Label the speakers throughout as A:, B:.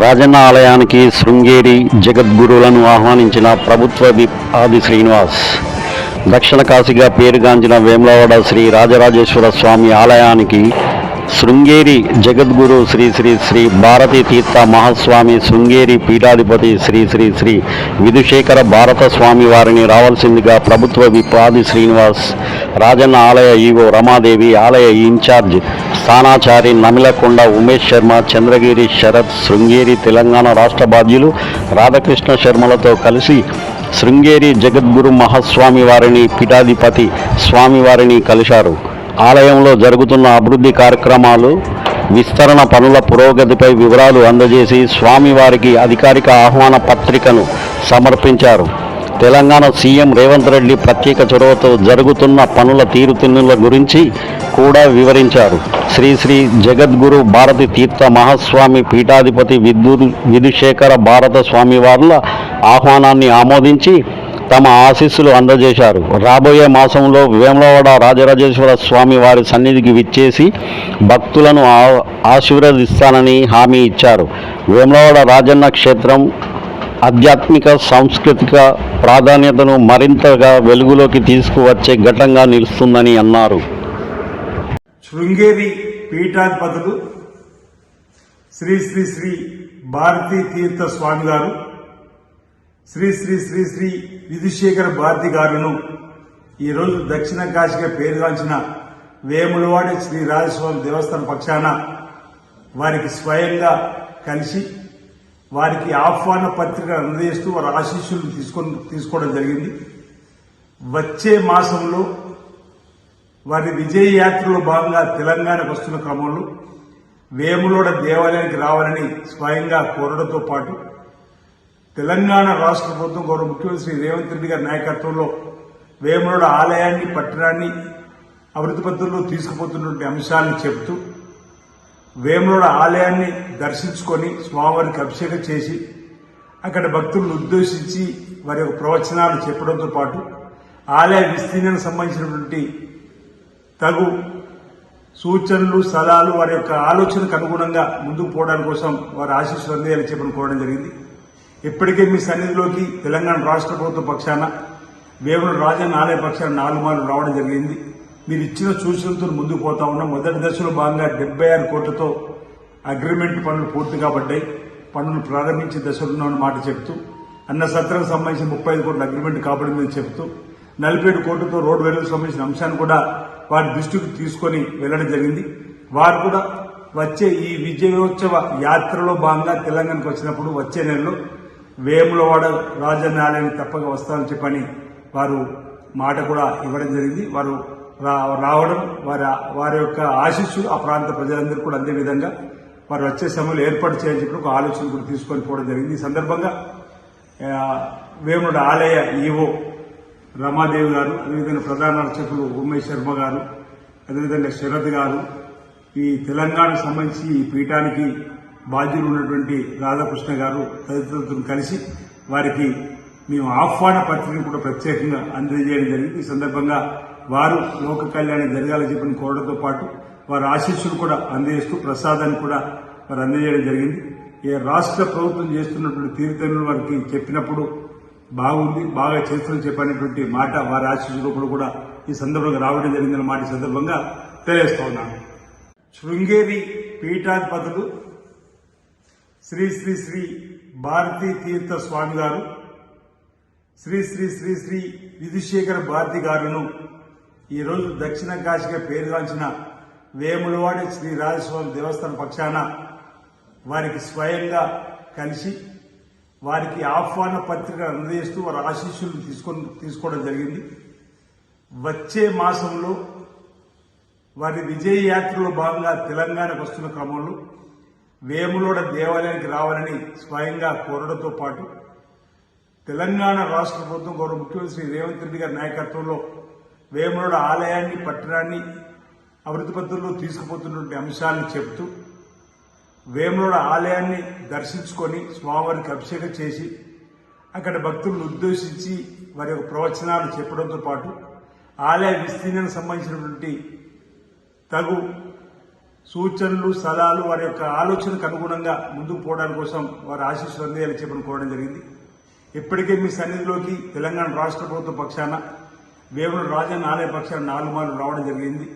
A: రాజన్న ఆలయానికి శృంగేరి జగద్గురువులను ఆహ్వానించిన ప్రభుత్వ విప్ ఆది శ్రీనివాస్ దక్షిణ కాశీగా పేరుగాంచిన వేములవాడ శ్రీ రాజరాజేశ్వర స్వామి ఆలయానికి శృంగేరి జగద్గురు శ్రీ శ్రీ శ్రీ భారతీ తీర్థ మహాస్వామి శృంగేరి పీఠాధిపతి శ్రీ శ్రీ శ్రీ విధుశేఖర భారత స్వామి వారిని రావాల్సిందిగా ప్రభుత్వ విప్రాది శ్రీనివాస్ రాజన్న ఆలయ ఈవో రమాదేవి ఆలయ ఇన్ఛార్జ్ స్థానాచారి నమిలకొండ ఉమేష్ శర్మ చంద్రగిరి శరత్ శృంగేరి తెలంగాణ రాష్ట్ర బాధ్యులు రాధాకృష్ణ శర్మలతో కలిసి శృంగేరి జగద్గురు మహాస్వామి వారిని పీఠాధిపతి స్వామివారిని కలిశారు. ఆలయంలో జరుగుతున్న అభివృద్ధి కార్యక్రమాలు విస్తరణ పనుల పురోగతిపై వివరాలు అందజేసి స్వామివారికి అధికారిక ఆహ్వాన పత్రికను సమర్పించారు. తెలంగాణ సీఎం రేవంత్ రెడ్డి ప్రత్యేక చొరవతో జరుగుతున్న పనుల తీరుతెన్నుల గురించి కూడా వివరించారు. శ్రీ శ్రీ జగద్గురు భారతి తీర్థ మహాస్వామి పీఠాధిపతి విద్యు విధుశేఖర భారత స్వామి వార్ల ఆహ్వానాన్ని ఆమోదించి తమ ఆశీస్సులు అందజేశారు. రాబోయే మాసంలో వేములవాడ రాజరాజేశ్వర స్వామి వారి సన్నిధికి విచ్చేసి భక్తులను ఆశీర్వదిస్తానని హామీ ఇచ్చారు. వేములవాడ రాజన్న క్షేత్రం ఆధ్యాత్మిక సాంస్కృతిక ప్రాధాన్యతను మరింతగా వెలుగులోకి తీసుకువచ్చే ఘటంగా నిలుస్తుందని అన్నారు.
B: శృంగేరి పీఠాధిపతులు శ్రీ శ్రీ శ్రీ భారతీ తీర్థ స్వామి గారు శ్రీ శ్రీ శ్రీ శ్రీ విధుశేఖర భారతి గారును ఈరోజు దక్షిణ కాశీగా పేరుగాంచిన వేములవాడి శ్రీ రాజస్వామి దేవస్థానం పక్షాన వారికి స్వయంగా కలిసి వారికి ఆహ్వాన పత్రిక అందజేస్తూ వారి ఆశీస్సులు తీసుకొని తీసుకోవడం జరిగింది. వచ్చే మాసంలో వారి విజయ యాత్రలో భాగంగా తెలంగాణకు వస్తున్న క్రమంలో వేములోడ దేవాలయానికి రావాలని స్వయంగా కోరడంతో పాటు తెలంగాణ రాష్ట్ర ప్రభుత్వం గౌరవ ముఖ్యమంత్రి శ్రీ రేవంత్ రెడ్డి గారి నాయకత్వంలో వేములోడ ఆలయాన్ని పట్టణాన్ని అభివృద్ధి పద్ధతుల్లో తీసుకుపోతున్నటువంటి అంశాలను చెబుతూ వేములోడ ఆలయాన్ని దర్శించుకొని స్వామివారికి అభిషేకం చేసి అక్కడ భక్తులను ఉద్దేశించి వారి యొక్క ప్రవచనాలు చెప్పడంతో పాటు ఆలయ విస్తీర్ణానికి సంబంధించినటువంటి తగు సూచనలు సలహాలు వారి యొక్క ఆలోచనకు అనుగుణంగా ముందుకు పోవడానికి కోసం వారి ఆశీస్సులు అందేయాలని చెప్పని కోరడం జరిగింది. ఇప్పటికే మీ సన్నిధిలోకి తెలంగాణ రాష్ట్ర ప్రభుత్వ పక్షాన వేముల రాజన్న ఆలయ పక్షాన నాలుగు మార్లు రావడం జరిగింది. మీరు ఇచ్చిన సూచనలతో ముందుకు పోతా ఉన్నాం. మొదటి దశలో భాగంగా డెబ్బై ఆరు కోట్లతో అగ్రిమెంట్ పనులు పూర్తి కాబడ్డాయి. పనులు ప్రారంభించే దశలో ఉన్నామని మాట చెప్తూ అన్న సత్రం సంబంధించిన ముప్పై ఐదు కోట్ల అగ్రిమెంట్ కాబడిందని చెప్తూ నలభై ఏడు కోట్లతో రోడ్డు వేలకు సంబంధించిన అంశాన్ని కూడా వారి దృష్టికి తీసుకొని వెళ్ళడం జరిగింది. వారు కూడా వచ్చే ఈ విజయోత్సవ యాత్రలో భాగంగా తెలంగాణకు వచ్చినప్పుడు వచ్చే నెలలో వేములవాడ రాజన్న ఆలయానికి తప్పక వస్తామని చెప్పని వారు మాట కూడా ఇవ్వడం జరిగింది. వారు రా- రావడం వారి వారి యొక్క ఆశీస్సు ఆ ప్రాంత ప్రజలందరూ కూడా అందే విధంగా వారు వచ్చే సమయంలో ఏర్పాటు చేయాలని చెప్పి ఒక ఆలోచన కూడా తీసుకొని పోవడం జరిగింది. ఈ సందర్భంగా ఆ, వేముడు ఆలయ ఈవో రమాదేవి గారు అదేవిధంగా ప్రధాన అర్చకులు ఉమేష్ శర్మ గారు అదేవిధంగా శరత్ గారు ఈ తెలంగాణకు సంబంధించి ఈ పీఠానికి బాధ్యులు ఉన్నటువంటి రాధాకృష్ణ గారు తదితరులతో కలిసి వారికి మేము ఆహ్వాన పత్రికను కూడా ప్రత్యేకంగా అందజేయడం జరిగింది. ఈ సందర్భంగా వారు లోక కళ్యాణం జరగాలని చెప్పిన కోరడంతో పాటు వారి ఆశీస్సులు కూడా అందజేస్తూ ప్రసాదాన్ని కూడా వారు అందజేయడం జరిగింది. ఈ రాష్ట్ర ప్రభుత్వం చేస్తున్నటువంటి తీర్థనులు వారికి చెప్పినప్పుడు బాగుంది బాగా చేస్తున్న చెప్పినటువంటి మాట వారి ఆశీస్సులు కూడా ఈ సందర్భంగా రావడం జరిగిందన్న మాట సందర్భంగా తెలియజేస్తా ఉన్నాను. శృంగేరి పీఠాధిపతులు శ్రీ శ్రీ శ్రీ భారతీ తీర్థ స్వామి గారు శ్రీ శ్రీ శ్రీ శ్రీ విధుశేఖర భారతి గారును ఈరోజు దక్షిణ కాశీగా పేరుగాంచిన వేములవాడి శ్రీ రాజస్వామి దేవస్థానం పక్షాన వారికి స్వయంగా కలిసి వారికి ఆహ్వాన పత్రిక అందజేస్తూ వారి ఆశీస్సులు తీసుకొని తీసుకోవడం జరిగింది. వచ్చే మాసంలో వారి విజయ యాత్రలో భాగంగా తెలంగాణకు వస్తున్న క్రమంలో వేములోడ దేవాలయానికి రావాలని స్వయంగా కోరడంతో పాటు తెలంగాణ రాష్ట్ర ప్రభుత్వం గౌరవ ముఖ్యమంత్రి శ్రీ రేవంత్ రెడ్డి గారి నాయకత్వంలో వేములోడ ఆలయాన్ని పట్టణాన్ని అభివృద్ధి పద్ధతుల్లో తీసుకుపోతున్నటువంటి అంశాలను చెబుతూ వేములోడ ఆలయాన్ని దర్శించుకొని స్వామివారికి అభిషేకం చేసి అక్కడ భక్తులను ఉద్దేశించి వారి యొక్క ప్రవచనాలు చెప్పడంతో పాటు ఆలయ విస్తీర్ణానికి సంబంధించినటువంటి తగు సూచనలు సలహాలు వారి యొక్క ఆలోచనకు అనుగుణంగా ముందుకు పోవడానికి కోసం వారి ఆశీస్సులు అందేయాలని చెప్పని కోరడం జరిగింది. ఇప్పటికే మీ సన్నిధిలోకి తెలంగాణ రాష్ట్ర ప్రభుత్వ పక్షాన వేముల రాజన్న ఆలయ పక్షాన నాలుగు మార్లు రావడం జరిగింది.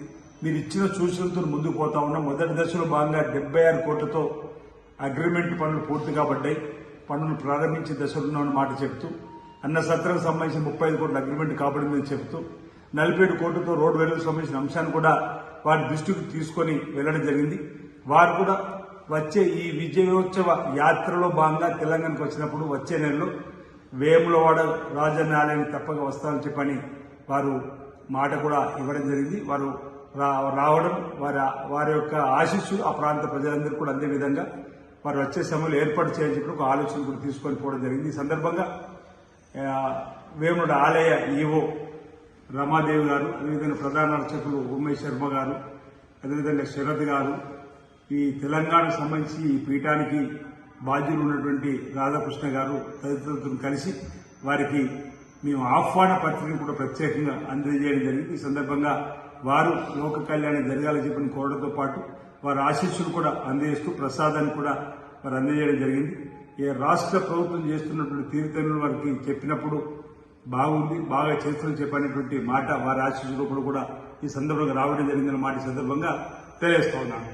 B: మీరు ఇచ్చిన సూచనలతో ముందుకు పోతా ఉన్నాం. మొదటి దశలో భాగంగా డెబ్బై ఆరు కోట్లతో అగ్రిమెంట్ పనులు పూర్తి కాబడ్డాయి. పనులు ప్రారంభించే దశలో మాట చెప్తూ అన్న సత్రం సంబంధించిన ముప్పై ఐదు కోట్ల అగ్రిమెంట్ కాబడిందని చెప్తూ నలభై ఏడు కోట్లతో రోడ్డు వెలుగు సంబంధించిన అంశాన్ని కూడా వారి దృష్టికి తీసుకొని వెళ్ళడం జరిగింది. వారు కూడా వచ్చే ఈ విజయోత్సవ యాత్రలో భాగంగా తెలంగాణకు వచ్చినప్పుడు వచ్చే నెలలో వేములవాడ రాజన్న ఆలయానికి తప్పక వస్తామని చెప్పని వారు మాట కూడా ఇవ్వడం జరిగింది. వారు రా- రావడం వారి వారి యొక్క ఆశీస్సు ఆ ప్రాంత ప్రజలందరూ కూడా అందే విధంగా వారు వచ్చే సమయంలో ఏర్పాటు చేయాలని చెప్పి ఒక ఆలోచన కూడా తీసుకొని పోవడం జరిగింది. ఈ సందర్భంగా ఆ, వేముడు ఆలయ ఈవో రమాదేవి గారు అదేవిధంగా ప్రధాన అర్చకులు ఉమేష్ శర్మ గారు అదేవిధంగా శరత్ గారు ఈ తెలంగాణకు సంబంధించి ఈ పీఠానికి బాధ్యులు ఉన్నటువంటి రాధాకృష్ణ గారు తదితరులతో కలిసి వారికి మేము ఆహ్వాన పత్రికను కూడా ప్రత్యేకంగా అందజేయడం జరిగింది. ఈ సందర్భంగా వారు లోక కళ్యాణం జరగాలని చెప్పిన కోరడంతో పాటు వారి ఆశీస్సులు కూడా అందజేస్తూ ప్రసాదాన్ని కూడా వారు అందజేయడం జరిగింది. ఈ రాష్ట్ర ప్రభుత్వం చేస్తున్నటువంటి తీర్థనులు వారికి చెప్పినప్పుడు బాగుంది బాగా చేస్తున్న చెప్పినటువంటి మాట వారి ఆశీస్సు రూపంలో కూడా ఈ సందర్భంగా రావడం జరిగిందన్న మాట సందర్భంగా తెలియజేస్తా ఉన్నాను.